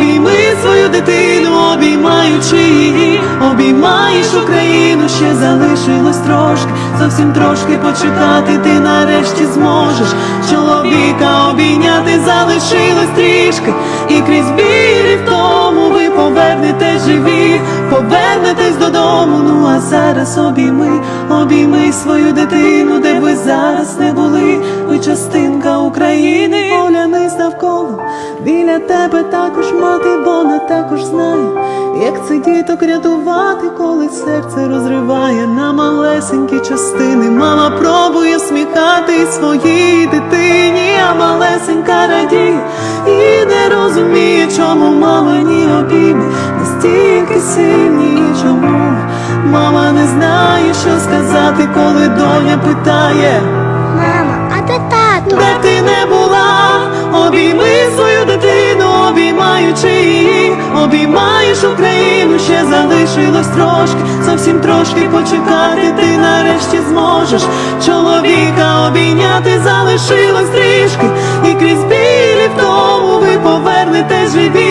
обійми свою дитину, обіймаючи її, обіймаєш Україну, ще залишилось трошки, зовсім трошки почекати, ти нарешті зможеш. Чоловіка обійняти, залишилось трішки, і крізь білі в тому ви повернетесь живі, повернетесь додому. Ну а зараз обійми, обійми свою дитину, де ви зараз не були, ви частинка України, оглянись навколо, біля тебе також мати, вона також знає, як це діток рятувати, коли серце розриває на малесенькі частини. Мама пробує сміхати своїй дитині, а малесенька радіє і не розуміє, чому мамині обійми настільки сильні, чому мама не знає, що сказати, коли доня питає. Мама, а де тато? Де ти ще залишилось трошки, зовсім трошки почекати, ти нарешті зможеш. Чоловіка обійняти, залишилось трішки, і крізь білі в тому ви повернетесь живі,